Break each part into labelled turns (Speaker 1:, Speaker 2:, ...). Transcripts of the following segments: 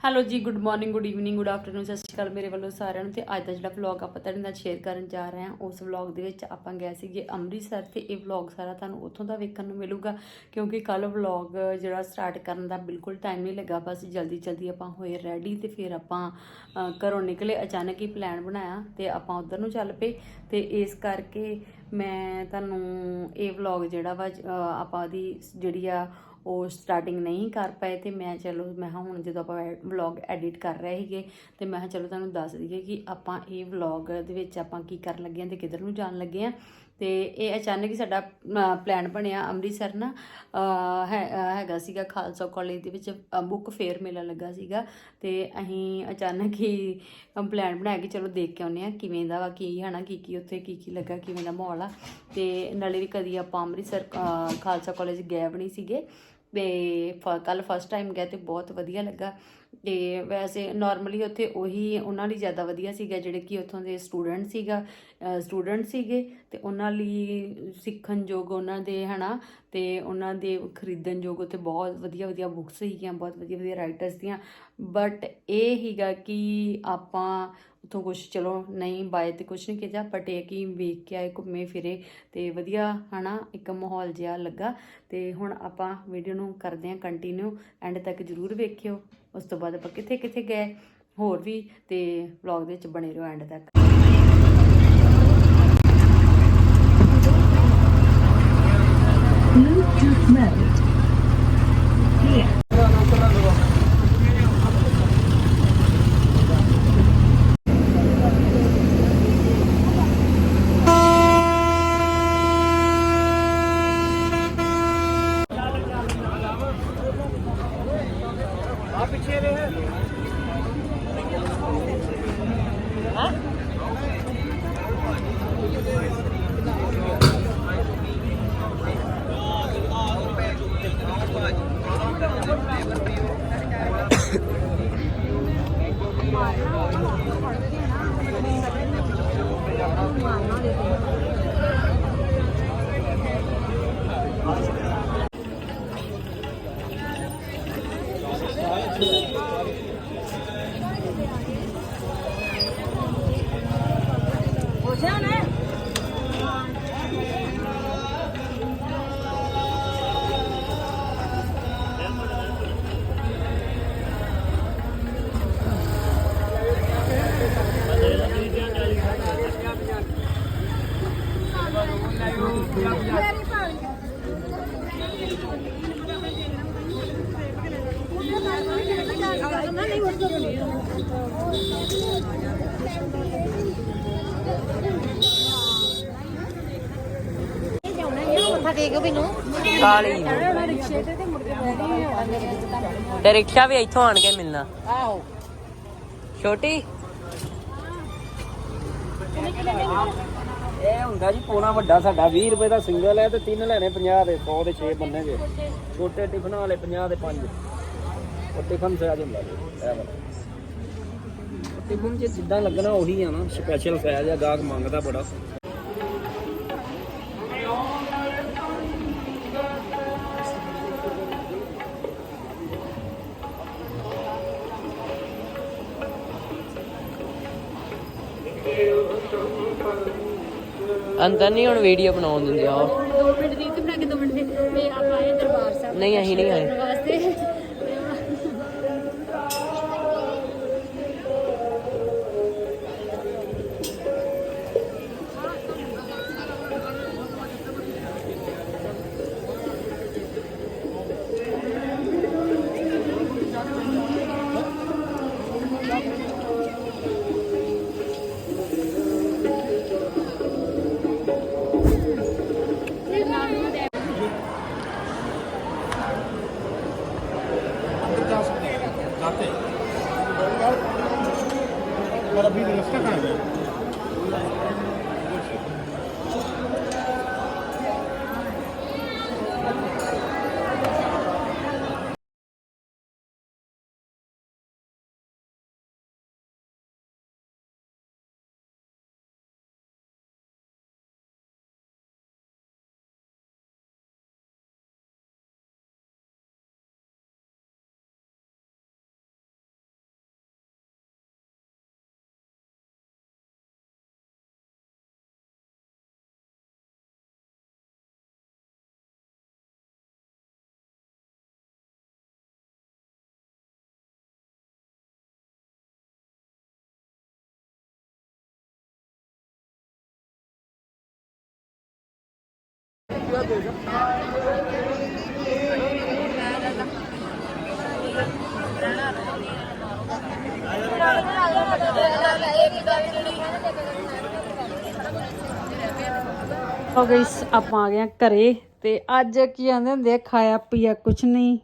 Speaker 1: Hello ji good morning good evening good afternoon ਸਤਿ ਸ਼੍ਰੀ ਅਕਾਲ ਮੇਰੇ ਵੱਲੋਂ ਸਾਰਿਆਂ ਨੂੰ ਤੇ ਅੱਜ ਦਾ ਜਿਹੜਾ ਵਲੌਗ ਆਪਾਂ ਤੁਹਾਡੇ ਨਾਲ ਸ਼ੇਅਰ ਕਰਨ ਜਾ ਰਹੇ ਹਾਂ, ਉਸ ਵਲੌਗ ਦੇ ਵਿੱਚ ਆਪਾਂ ਗਏ ਸੀਗੇ ਅੰਮ੍ਰਿਤਸਰ ਤੇ ਇਹ ਵਲੌਗ ਸਾਰਾ ਤੁਹਾਨੂੰ ਉੱਥੋਂ ਦਾ ਵੇਖਣ ਨੂੰ ਮਿਲੂਗਾ ਕਿਉਂਕਿ ਕੱਲ ਵਲੌਗ ਜਿਹੜਾ ਸਟਾਰਟ ਕਰਨ ਦਾ ਬਿਲਕੁਲ ਟਾਈਮ ਨਹੀਂ ਲੱਗਾ, ਬਸ ਜਲਦੀ ਜਲਦੀ ਆਪਾਂ ਹੋਏ ਰੈਡੀ ਤੇ ਫਿਰ ਆਪਾਂ ਘਰੋਂ ਨਿਕਲੇ, ਅਚਾਨਕ ਹੀ ਪਲਾਨ ਬਣਾਇਆ ਤੇ ਆਪਾਂ ਉਧਰ ਨੂੰ ਚੱਲ ਪਏ ਤੇ ਇਸ ਕਰਕੇ ਮੈਂ ਤੁਹਾਨੂੰ ਇਹ ਵਲੌਗ ਜਿਹੜਾ ਵਾ ਆਪਾਂ ਦੀ ਜਿਹੜੀ ਆ ਉਹ ਸਟਾਰਟਿੰਗ ਨਹੀਂ ਕਰ ਪਏ ਤੇ ਮੈਂ ਚਲੋ, ਮੈਂ ਹਾਂ ਹੁਣ ਜਦੋਂ ਆਪਾਂ ਵਲੌਗ ਐਡਿਟ ਕਰ ਰਹੇ ਸੀਗੇ, ਤੇ ਮੈਂ ਕਿਹਾ ਚਲੋ ਤੁਹਾਨੂੰ ਦੱਸ ਦਈਏ ਕਿ ਆਪਾਂ ਇਹ ਵਲੌਗ ਦੇ ਵਿੱਚ ਆਪਾਂ ਕੀ ਕਰਨ ਲੱਗੇ ਹਾਂ ਤੇ ਕਿੱਧਰ ਨੂੰ ਜਾਣ ਲੱਗੇ ਹਾਂ। ਤੇ ਇਹ ਅਚਾਨਕ ਹੀ ਸਾਡਾ ਪਲਾਨ ਬਣਿਆ ਅੰਮ੍ਰਿਤਸਰ ਨਾ ਹੈ- ਹੈਗਾ ਸੀਗਾ ਖਾਲਸਾ ਕਾਲਜ ਦੇ ਵਿੱਚ ਬੁੱਕ ਫੇਅਰ ਮੇਲਾ ਲੱਗਾ ਸੀਗਾ ਤੇ ਅਸੀਂ ਅਚਾਨਕ ਹੀ ਪਲਾਨ ਬਣਾ ਕੇ ਚਲੋ ਦੇਖ ਕੇ ਆਉਂਦੇ ਆ ਕਿਵੇਂ ਦਾ ਵਾ, ਕੀ ਹਨਾ, ਕੀ ਕੀ ਉੱਥੇ ਕੀ ਕੀ ਲੱਗਾ, ਕਿਵੇਂ ਦਾ ਮਾਹੌਲ ਆ। ਤੇ ਨਾਲੇ ਵੀ ਕਦੀ ਆਪਾਂ ਅੰਮ੍ਰਿਤਸਰ ਖਾਲਸਾ ਕਾਲਜ ਗਏ ਵੀ ਨਹੀਂ ਸੀਗੇ। ਤੇ ਕੱਲ ਫਸਟ ਟਾਈਮ ਗਏ ਤੇ ਬਹੁਤ ਵਧੀਆ ਲੱਗਾ। ਤੇ ਵੈਸੇ ਨਾਰਮਲੀ ਉੱਥੇ ਉਹੀ ਉਹਨਾਂ ਲਈ ਜ਼ਿਆਦਾ ਵਧੀਆ ਸੀਗਾ, ਜਿਹੜੇ ਕਿ ਉੱਥੋਂ ਦੇ ਸਟੂਡੈਂਟ ਸੀਗਾ ਸਟੂਡੈਂਟ ਸੀਗੇ ਤੇ ਉਹਨਾਂ ਲਈ ਸਿੱਖਣ ਯੋਗ ਉਹਨਾਂ ਦੇ, ਹਨਾ? ਤੇ ਉਹਨਾਂ ਦੇ ਖਰੀਦਣ ਯੋਗ ਉੱਥੇ ਬਹੁਤ ਵਧੀਆ ਵਧੀਆ ਬੁੱਕਸ ਸੀਗੀਆਂ, ਬਹੁਤ ਵਧੀਆ ਵਧੀਆ ਰਾਈਟਰਸ ਦੀਆਂ। ਬਟ ਇਹ ਹੀਗਾ ਕਿ ਆਪਾਂ ਉੱਥੋਂ ਕੁਝ ਚਲੋ ਨਹੀਂ ਬਾਏ ਤੇ ਕੁਝ ਨਹੀਂ ਕੀਤਾ ਬਟ ਇਹ ਕਿ ਵੇਖ ਕੇ ਆਏ, ਘੁੰਮੇ ਫਿਰੇ ਤੇ ਵਧੀਆ, ਹਨਾ? ਇੱਕ ਮਾਹੌਲ ਜਿਹਾ ਲੱਗਾ। ਤੇ ਹੁਣ ਆਪਾਂ ਵੀਡੀਓ ਨੂੰ ਕਰਦੇ ਹਾਂ ਕੰਟੀਨਿਊ ਐਂਡ ਤੱਕ ਜਰੂਰ ਵੇਖਿਓ। ਉਸ ਤੋਂ ਬਾਅਦ ਆਪਾਂ ਕਿੱਥੇ ਕਿੱਥੇ ਗਏ, ਹੋਰ ਵੀ ਤੇ ਵਲੌਗ ਦੇ ਵਿੱਚ ਬਣੇ ਰਹੋ ਐਂਡ ਤੱਕ।
Speaker 2: ਪਿੱਛੇ
Speaker 3: ਮੱਥਾ ਟੇਕ ਮੈਨੂੰ
Speaker 4: ਕਾਲੀ।
Speaker 3: ਰਿਕਸ਼ੇ ਤੇ ਤੇ ਮੁੜ ਕੇ ਬੈਠੀ ਆ
Speaker 4: ਤੇ ਰਿਕਸ਼ਾ ਵੀ ਇੱਥੋਂ ਆਣ ਕੇ ਮਿਲਣਾ।
Speaker 3: ਆਹੋ।
Speaker 4: ਛੋਟੀ?
Speaker 5: ਇਹ ਹੁੰਦਾ ਜੀ ਪੋਣਾ ਵੱਡਾ ਸਾਡਾ 20 ਰੁਪਏ ਦਾ ਸਿੰਗਲ ਹੈ ਤੇ ਤਿੰਨ ਲੈਣੇ 50 ਦੇ 100 ਦੇ 6 ਬੰਨੇਗੇ ਛੋਟੇ ਟਿਫਨ ਵਾਲੇ 50 ਦੇ 5 ਉਹ ਟਿਫਨ ਸਾਈਜ਼ ਹੁੰਦਾ ਜੀ ਇਹ ਵਾਲਾ। ਟਿਫਨ ਜੇ ਜਿੱਦਾਂ ਲੱਗਣਾ ਉਹੀ ਆ ਨਾ ਸਪੈਸ਼ਲ ਸਾਈਜ਼ ਆ ਗਾਹਕ ਮੰਗਦਾ ਬੜਾ।
Speaker 4: ਅੰਦਰ ਨਹੀਂ ਹੁਣ ਵੀਡੀਓ ਬਣਾਉਣ ਦਿੰਦੇ ਆ। ਉਹ।
Speaker 3: 2 ਮਿੰਟ ਦੀ ਤੇ ਬਣਾ ਕੇ 2 ਮਿੰਟ ਦੇ। ਤੇ ਆਪਾਂ ਆਏ ਦਰਬਾਰ ਸਾਹਿਬ।
Speaker 4: ਨਹੀਂ ਅਸੀਂ ਨਹੀਂ ਆਏ।
Speaker 3: ਵਾਸਤੇ।
Speaker 1: ਹੋ ਗਈ ਆਪਾਂ ਆ ਗਏ ਆ ਘਰੇ ਤੇ ਅੱਜ ਕੀ ਕਹਿੰਦੇ ਹੁੰਦੇ ਆ? ਖਾਇਆ ਪੀਆ ਕੁਛ ਨਹੀਂ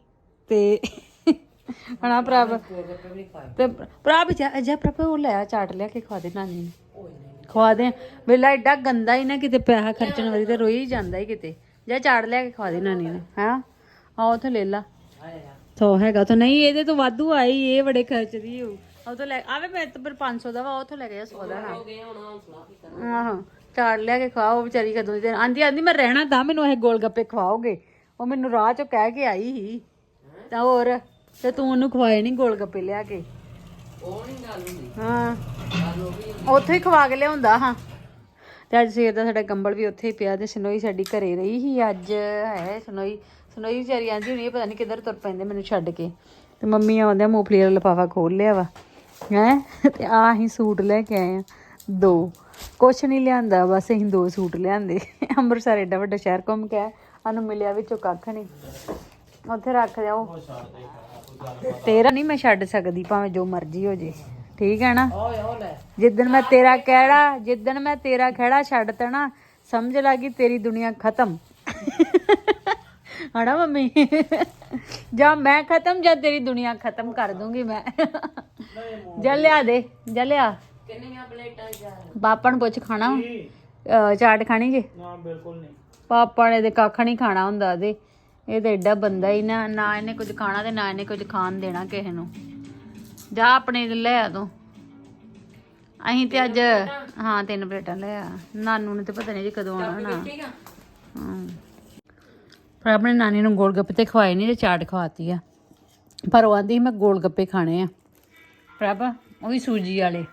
Speaker 1: ਤੇ ਹਣਾ ਪ੍ਰਭ ਤੇ ਪ੍ਰਭ ਜਾ ਜਾ ਪ੍ਰਭ ਉਹ ਲੈ ਆ, ਚਾਟ ਲਿਆ ਕੇ ਖਵਾ ਦੇ ਨਾਨੀ ਨੂੰ। ਖਵਾ ਦੇ ਵੇਲਾ ਐਡਾ ਗੰਦਾ ਹੀ ਨਾ ਕਿਤੇ ਪੈਸਾ ਖਰਚਣ ਵਾਲੀ ਤੇ ਰੋਈ ਜਾਂਦਾ ਹੀ ਕਿਤੇ। ਜਾ ਚਾਟ ਲਿਆ ਕੇ ਖਵਾ ਦੇ ਨਾਨੀ ਨੂੰ, ਹਾਂ? ਆ ਉਥੋਂ ਲੈ ਲਾ। ਤੋ ਹੈਗਾ ਤਾਂ ਨਹੀਂ, ਇਹਦੇ ਤੋਂ ਵਾਧੂ ਆਈ, ਇਹ ਬੜੇ ਖਰਚਦੀ ਹੋ ਉਹ ਤੋਂ ਲੈ ਆਵੇ ਮੈਂ ਤਾਂ ਪਰ 500 ਦਾ ਵਾ ਉਹ ਤੋਂ ਲੈ ਗਿਆ 100 ਦਾ ਨਾ। ਆਹੋ ਚਾੜ ਲਿਆ ਕੇ ਖਵਾਓ ਵਿਚਾਰੀ ਕਦੋਂ ਦੀ ਆਂਦੀ ਆਂਦੀ, ਮੈਂ ਰਹਿਣਾ ਤਾਂ ਮੈਨੂੰ ਇਹ ਗੋਲ ਗੱਪੇ ਖਵਾਓਗੇ। ਉਹ ਮੈਨੂੰ ਰਾਹ ਚੋਂ ਕਹਿ ਕੇ ਆਈ ਸੀ। ਤਾਂ ਹੋਰ, ਤੇ ਤੂੰ ਉਹਨੂੰ ਖਵਾਏ ਨਹੀਂ ਗੋਲ ਗੱਪੇ ਲਿਆ ਕੇ।
Speaker 4: ਉਹ ਨਹੀਂ ਗੱਲ ਹੁੰਦੀ।
Speaker 1: ਹਾਂ। ਉੱਥੇ ਹੀ ਖਵਾ ਕੇ ਲਿਆਉਂਦਾ ਹਾਂ। ਤੇ ਅੱਜ ਸਵੇਰ ਦਾ ਸਾਡਾ ਕੰਬਲ ਵੀ ਉੱਥੇ ਹੀ ਪਿਆ ਤੇ ਸਨੋਈ ਸਾਡੀ ਘਰੇ ਰਹੀ ਸੀ। ਅੱਜ ਹੈ ਸਨੋਈ। ਸਨੋਈ ਵਿਚਾਰੀ ਆਂਦੀ ਹੁਣੀ ਪਤਾ ਨਹੀਂ ਕਿੱਧਰ ਤੁਰ ਪੈਂਦੇ ਮੈਨੂੰ ਛੱਡ ਕੇ। ਤੇ ਮੰਮੀ ਆਉਂਦਿਆਂ ਮੂੰਗਫਲੀ ਵਾਲਾ ਲਿਫਾਫਾ ਖੋਲ ਲਿਆ ਵਾ। ਹੈ? ਤੇ ਆ ਅਸੀਂ ਸੂਟ ਲੈ ਕੇ ਆਏ ਆ। ਦੋ। ਕੁਛ ਨਹੀਂ ਲਿਆਂਦਾ ਬਸ ਅਸੀਂ ਦੋ ਸੂਟ ਲਿਆਂਦੇ। ਅੰਮ੍ਰਿਤਸਰ ਏਡਾ ਵੱਡਾ ਸ਼ਹਿਰ ਘੁੰਮ ਕੇ ਆਏ, ਸਾਨੂੰ ਮਿਲਿਆ ਵਿੱਚੋਂ ਕੱਖ ਨਹੀਂ। ਉੱਥੇ ਰੱਖ ਜਾਓ ਤੇਰਾ ਨਹੀਂ ਮੈਂ ਛੱਡ ਸਕਦੀ ਭਾਵੇਂ ਜੋ ਮਰਜ਼ੀ ਹੋ ਜੇ। ਠੀਕ ਹੈ ਨਾ? ਜਿੱਦਣ ਮੈਂ ਤੇਰਾ ਕਹਿੜਾ ਜਿੱਦਣ ਮੈਂ ਤੇਰਾ ਖਹਿੜਾ ਛੱਡਤਾ ਨਾ ਸਮਝ ਲਾ ਕਿ ਤੇਰੀ ਦੁਨੀਆ ਖਤਮ। ਹਣਾ ਮੰਮੀ? ਜਾਂ ਮੈਂ ਖਤਮ ਜਾਂ ਤੇਰੀ ਦੁਨੀਆ ਖਤਮ ਕਰ ਦੂੰਗੀ ਮੈਂ। ਜਾ ਲਿਆ ਦੇ ਜਾ ਲਿਆ।
Speaker 4: ਕਿੰਨੀਆਂ ਪਲੇਟਾਂ ਜਾ
Speaker 1: ਪਾਪਾ ਨੂੰ ਪੁੱਛ ਖਾਣਾ। ਚਾਟ ਖਾਣੀ ਜੇ?
Speaker 6: ਨਾ ਬਿਲਕੁਲ ਨਹੀਂ।
Speaker 1: ਪਾਪਾ ਨੇ ਤੇ ਕੱਖ ਨਹੀਂ ਖਾਣਾ ਹੁੰਦਾ ਉਹਦੇ। ਇਹ ਤੇ ਐਡਾ ਬੰਦਾ ਹੀ ਨਾ ਨਾ ਇਹਨੇ ਕੁਝ ਖਾਣਾ ਤੇ ਨਾ ਇਹਨੇ ਕੁਝ ਖਾਣ ਦੇਣਾ ਕਿਸੇ ਨੂੰ। ਜਾ ਆਪਣੇ ਲੈ ਆ ਤੂੰ। ਅਸੀਂ ਤੇ ਅੱਜ ਹਾਂ ਤਿੰਨ ਪਲੇਟਾਂ ਲੈ ਆ। ਨਾਨੂ ਨੇ ਤੇ ਪਤਾ ਨਹੀਂ ਜੀ ਕਦੋਂ ਆਉਣਾ ਨਾ। ਹਾਂ। ਪਰ ਆਪਣੇ ਨਾਨੀ ਨੂੰ ਗੋਲ ਗੱਪੇ ਤੇ ਖਵਾਏ ਨਹੀਂ ਤੇ ਚਾਟ ਖਵਾਤੀ ਆ। ਪਰ ਉਹ ਆਂਦੀ ਮੈਂ ਗੋਲ ਗੱਪੇ ਖਾਣੇ ਆ। ਪ੍ਰਭ ਉਹ ਵੀ ਸੂਜੀ ਵਾਲੇ।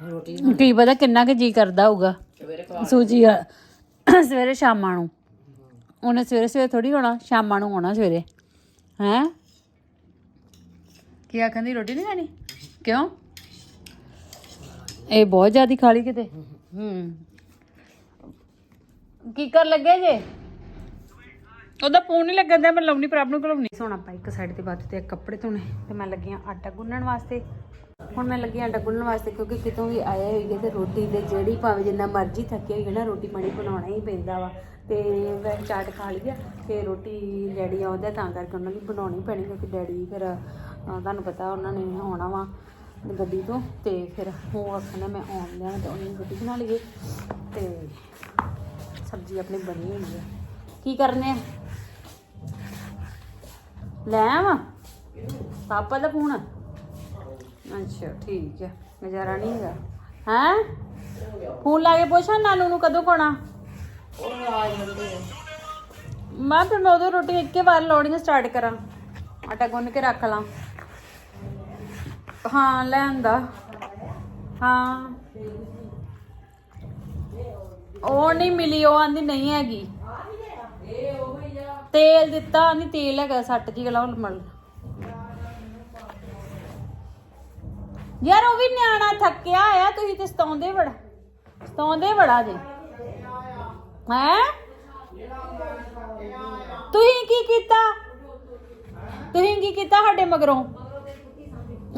Speaker 4: ਰੋਟੀ
Speaker 1: ਕੀ ਪਤਾ ਕਿੰਨਾ ਕੁ ਜੀ ਕਰਦਾ ਹੋਊਗਾ। ਸੂਜੀ ਸਵੇਰੇ ਸ਼ਾਮਾਂ ਨੂੰ। ਉਹਨੇ ਸਵੇਰੇ ਸਵੇਰੇ ਥੋੜੀ ਹੋਣਾ ਸ਼ਾਮਾਂ ਨੂੰ ਆਉਣਾ ਸਵੇਰੇ। ਹੈ? ਕੀ ਆਖਣ ਦੀ ਰੋਟੀ ਨਹੀਂ ਖਾਣੀ? ਕਿਉਂ? ਇਹ ਬਹੁਤ ਜ਼ਿਆਦਾ ਖਾ ਲਈ ਕਿਤੇ। ਹੂੰ। ਕੀ ਕਰ ਲੱਗੇ ਜੇ? ਉਹਦਾ ਫੋਨ ਨਹੀਂ ਲੱਗਣ ਦਿਆ ਮੈਂ ਲਾਉਣੀ ਪ੍ਰਭ ਨੂੰ ਘਲਾਉਣੀ। ਸੋਣਾ ਪਾ ਇੱਕ ਸਾਈਡ ਤੇ ਬਾਤ ਤੇ ਕੱਪੜੇ ਧੋਣੇ ਤੇ ਮੈਂ ਲੱਗੀ ਆਂ ਆਟਾ ਗੁੰਨਣ ਵਾਸਤੇ। ਹੁਣ ਮੈਂ ਲੱਗੀ ਆਟਾ ਗੁੰਨਣ ਵਾਸਤੇ ਕਿਉਂਕਿ ਕਿਤੋਂ ਵੀ ਆਇਆ ਹੋਈਏ ਤੇ ਰੋਟੀ ਤੇ ਜਿਹੜੀ ਭਾਵੇਂ ਜਿੰਨਾ ਮਰਜ਼ੀ ਥੱਕੇ ਹੋਈਏ ਨਾ ਰੋਟੀ ਪਾਣੀ ਬਣਾਉਣਾ ਹੀ ਪੈਂਦਾ ਵਾ। ਤੇ ਮੈਂ ਚਾਟ ਖਾ ਲਈ ਆ ਤੇ ਰੋਟੀ ਡੈਡੀ ਆਉਂਦਾ ਤਾਂ ਕਰਕੇ ਉਹਨਾਂ ਦੀ ਬਣਾਉਣੀ ਪੈਣੀ ਕਿਉਂਕਿ ਡੈਡੀ ਫਿਰ ਤੁਹਾਨੂੰ ਪਤਾ ਉਹਨਾਂ ਨੇ ਆਉਣਾ ਵਾ ਗੱਡੀ ਤੋਂ ਤੇ ਫਿਰ ਉਹ ਆਖਣਾ ਮੈਂ ਆਉਣ ਲਿਆ ਤੇ ਉਹਨੇ ਰੋਟੀ ਬਣਾ ਲਈਏ ਤੇ ਸਬਜ਼ੀ ਆਪਣੀ ਬਣੀ ਹੋਈ ਹੈ ਕੀ ਕਰਨੇ ਆ? ਲੈ ਆਵਾਂ? ਪਾਪਾ ਦਾ ਫੋਨ? ਅੱਛਾ, ਠੀਕ ਹੈ ਨਜ਼ਾਰਾ ਨਹੀਂ ਹੈਗਾ। ਹੈ? ਫੋਨ ਲਾ ਕੇ ਪੁੱਛਾਂ, ਨਾਨੂ ਨੂੰ ਕਦੋਂ ਕੋਣਾ? ਮੈਂ ਫਿਰ ਮੈਂ ਉਦੋਂ ਰੋਟੀ ਇੱਕੇ ਵਾਰ ਲੋੜੀਆਂ ਸਟਾਰਟ ਕਰਾਂ। ਆਟਾ ਗੁੰਨ ਕੇ ਰੱਖ ਲਾਂ। ਹਾਂ ਲੈਂਦਾ ਹਾਂ। ਉਹ ਨਹੀਂ ਮਿਲੀ, ਉਹ ਆਂਦੀ ਨਹੀਂ ਹੈਗੀ। ਤੇਲ ਦਿੱਤਾ, ਨਹੀਂ ਤੇਲ ਹੈਗਾ, ਸੱਟ ਜੀ ਗਲਾ ਮਲ। ਯਾਰ, ਉਹ ਵੀ ਨਿਆਣਾ ਥੱਕਿਆ ਆ ਤੁਸੀਂ ਤੇ ਸਤਾਉਂਦੇ ਬੜਾ ਸਤਾਉਂਦੇ ਬੜਾ ਜੇ। ਹੈ? ਤੁਸੀਂ ਕੀ ਕੀਤਾ? ਤੁਸੀਂ ਕੀ ਕੀਤਾ ਸਾਡੇ ਮਗਰੋਂ?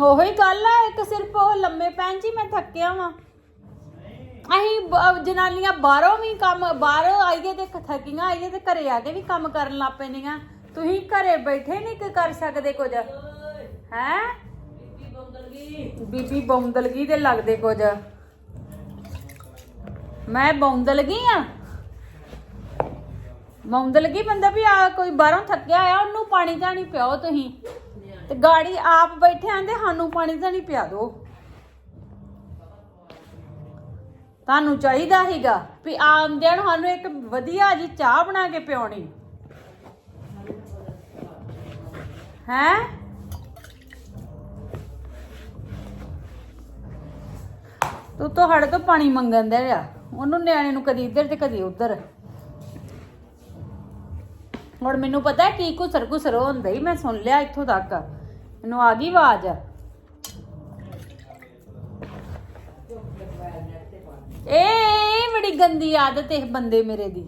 Speaker 1: ਉਹੀ ਗੱਲ ਆ, ਇੱਕ ਸਿਰਫ ਉਹ ਲੰਮੇ ਪੈਣ ਚ ਮੈਂ ਥੱਕਿਆ ਵਾਂ। ਅਸੀਂ ਜਨਾਨੀਆਂ ਬਾਹਰੋਂ ਵੀ ਕੰਮ, ਬਾਹਰੋਂ ਆਈਏ ਤੇ ਥੱਕੀਆਂ, ਆਈਏ ਤੇ ਘਰੇ ਆ ਕੇ ਵੀ ਕੰਮ ਕਰਨ ਲੱਗ ਪੈਂਦੀਆਂ। ਤੁਸੀਂ ਘਰੇ ਬੈਠੇ ਨਹੀਂ ਕਿ ਕਰ ਸਕਦੇ ਕੁਝ? ਹੈ? ਬੀਬੀ ਬੌਂਦਲਗੀ ਦੇ ਲੱਗਦੇ ਕੁਝ। ਮੈਂ ਬੌਂਦਲਗੀ ਆ? ਬੌਂਦਲਗੀ ਬੰਦਾ ਵੀ ਆ ਕੋਈ ਬਾਹਰੋਂ ਥੱਕਿਆ ਆ ਉਹਨੂੰ ਪਾਣੀ ਤਾਂ ਨਹੀਂ ਪਿਓ ਤੁਸੀਂ। ਤੇ ਗਾੜੀ ਆਪ ਬੈਠੇ ਆਂਦੇ, ਸਾਨੂੰ ਪਾਣੀ ਤਾਂ ਨਹੀਂ ਪਿਆ ਦੋ ਤੁਹਾਨੂੰ ਚਾਹੀਦਾ ਸੀਗਾ ਵੀ ਆਮਦਿਆਂ ਨੂੰ ਸਾਨੂੰ ਇੱਕ ਵਧੀਆ ਜੀ ਚਾਹ ਬਣਾ ਕੇ ਪਿਉਣੀ ਹੈ? ਤੂੰ ਤੁਹਾਡੇ ਤੋਂ ਪਾਣੀ ਮੰਗਣ ਦੇ ਆ ਉਹਨੂੰ ਨਿਆਣੇ ਨੂੰ ਕਦੀ ਇੱਧਰ ਤੇ ਕਦੀ ਉੱਧਰ। ਹੁਣ ਮੈਨੂੰ ਪਤਾ ਕੀ ਘੁਸਰ ਘੁਸਰ ਹੁੰਦਾ ਹੀ ਮੈਂ ਸੁਣ ਲਿਆ ਇੱਥੋਂ ਤੱਕ। ਮੈਨੂੰ ਆ ਗਈ ਆਵਾਜ਼। ਏ ਬੜੀ ਗੰਦੀ ਆਦਤ ਹੈ ਬੰਦੇ ਮੇਰੇ ਦੀ।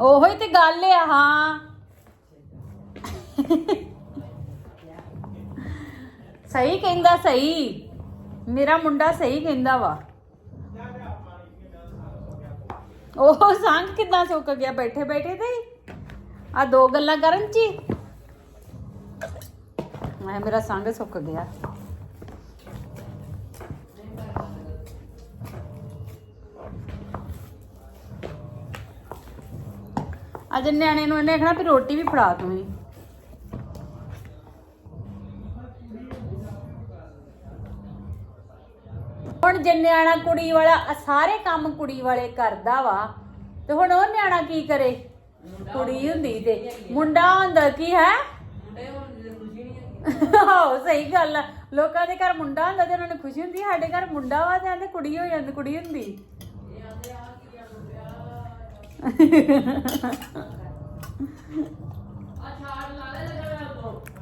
Speaker 1: ਉਹੋ ਹੀ ਤੇ ਗੱਲ ਆ ਹਾਂ ਸਹੀ ਕਹਿੰਦਾ ਸਹੀ। ਮੇਰਾ ਮੁੰਡਾ ਸਹੀ ਕਹਿੰਦਾ ਵਾ। ਉਹ ਸੰਗ ਕਿੱਦਾਂ ਸੁੱਕ ਗਿਆ? ਬੈਠੇ ਬੈਠੇ ਤੇ ਆ ਦੋ ਗੱਲਾਂ ਕਰਨ ਚ ਹੀ। ਮੈਂ ਮੇਰਾ ਸੰਗ ਸੁੱਕ ਗਿਆ। ਅੱਜ ਨਿਆਣੇ ਨੂੰ ਇਹਨੇ ਆਖਣਾ ਵੀ ਰੋਟੀ ਵੀ ਫੜਾ ਤੂੰ ਹੀ ਹੁਣ ਜੇ ਨਿਆਣਾ ਕੁੜੀ ਵਾਲਾ ਆਹ ਸਾਰੇ ਕੰਮ ਕੁੜੀ ਵਾਲੇ ਕਰਦਾ ਵਾ ਤੇ ਹੁਣ ਉਹ ਨਿਆਣਾ ਕੀ ਕਰੇ ਕੁੜੀ ਹੁੰਦੀ ਤੇ ਮੁੰਡਾ ਹੁੰਦਾ ਕੀ ਹੈ ਆਹੋ ਸਹੀ ਗੱਲ ਆ ਲੋਕਾਂ ਦੇ ਘਰ ਮੁੰਡਾ ਹੁੰਦਾ ਤੇ ਉਹਨਾਂ ਨੂੰ ਖੁਸ਼ੀ ਹੁੰਦੀ ਸਾਡੇ ਘਰ ਮੁੰਡਾ ਵਾ ਤੇ ਆਂਦੇ ਕੁੜੀ ਹੋ ਜਾਂਦੀ ਕੁੜੀ ਹੁੰਦੀ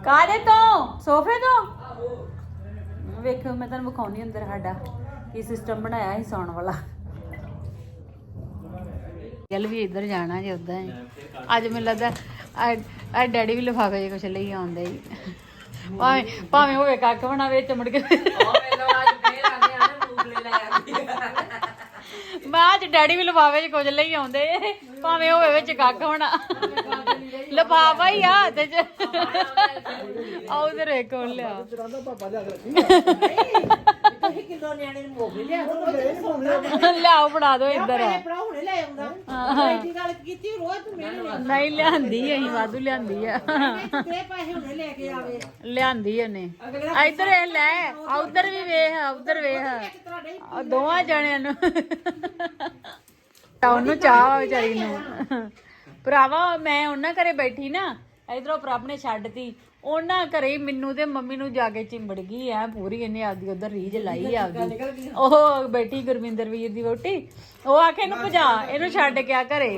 Speaker 1: ਕਾਦੇ ਤੋਂ ਸੋਫੇ ਤੋਂ ਵੇਖੋ ਮੈਂ ਤੁਹਾਨੂੰ ਵਿਖਾਉਣੀ ਅੰਦਰ ਸਾਡਾ ਕੀ ਸਿਸਟਮ ਬਣਾਇਆ ਸੀ ਸੌਣ ਵਾਲਾ? ਚੱਲ ਵੀ ਇੱਧਰ ਜਾਣਾ ਜੇ ਉਦਾਂ ਹੀ। ਅੱਜ ਮੈਨੂੰ ਲੱਗਦਾ ਆ ਡੈਡੀ ਵੀ ਲਿਫਾਫੇ ਜੇ ਕੁਛ ਲਈ ਆਉਂਦੇ ਹੀ। ਭਾਵੇਂ ਭਾਵੇਂ ਹੋਵੇ ਕੱਖ ਬਣਾ ਵਿੱਚ ਮੁੜ ਕੇ। ਮੈਂ ਅੱਜ ਡੈਡੀ ਵੀ ਲਿਫਾਫੇ 'ਚ ਕੁਝ ਲਈ ਆਉਂਦੇ। ਭਾਵੇਂ ਹੋਵੇ ਵਿੱਚ ਕੱਖ ਹੋਣਾ ਲਿਫਾਫਾ ਹੀ ਆ ਤੇ ਚ। ਆ ਉਧਰ ਇੱਕ ਹੋਰ ਲਿਆ।
Speaker 3: ਕਿਲੋ ਨਿਆਣੇ ਨੂੰ ਮੋਗੇ ਲਿਆ ਦੋ ਰੋਜ਼
Speaker 1: ਲਿਆਓ ਫੜਾ ਦਿਓ ਇੱਧਰ।
Speaker 3: ਭਰਾ ਹੁਣੇ ਲੈ ਆਉਂਦਾ। ਐਡੀ ਗੱਲ ਕੀਤੀ ਰੋਜ਼ ਤੂੰ ਮੈਨੂੰ
Speaker 1: ਨਹੀਂ ਲਿਆਂਦੀ ਅਸੀਂ ਵਾਧੂ ਲਿਆਂਦੀ ਆ।
Speaker 3: ਤੇ ਪੈਸੇ ਹੁਣੇ ਲੈ ਕੇ ਆਵੇ।
Speaker 1: ਲਿਆਂਦੀ ਉਹਨੇ। ਇੱਧਰ ਇਹ ਲੈ ਆ ਉਧਰ ਵੀ ਵੇਖ ਆ ਉਧਰ ਵੇਖ। ਆ ਦੋਵਾਂ ਜਣਿਆਂ ਨੂੰ। ਤਾਂ ਉਹਨੂੰ ਚਾਹ ਵਿਚਾਰੀ ਨੂੰ। ਭਰਾਵਾ ਮੈਂ ਉਹਨਾਂ ਘਰੇ ਬੈਠੀ ਨਾ ਇਧਰੋਂ ਪ੍ਰਭ ਨੇ ਛੱਡਤੀ। ਉਹਨਾਂ ਘਰੇ ਹੀ ਮੈਨੂੰ ਤੇ ਮੰਮੀ ਨੂੰ ਜਾ ਕੇ ਚਿੰਬੜ ਗਈ ਐ ਪੂਰੀ ਇਹਨੇ ਆਪਦੀ ਉਧਰ ਰੀਝ ਲਾਈ ਆਪਦੀ। ਉਹ ਬੈਠੀ ਗੁਰਵਿੰਦਰ ਵੀਰ ਦੀ ਵੋਟੀ ਉਹ ਆਖੇ ਇਹਨੂੰ ਭਜਾ ਇਹਨੂੰ ਛੱਡ ਕੇ ਆ ਘਰੇ।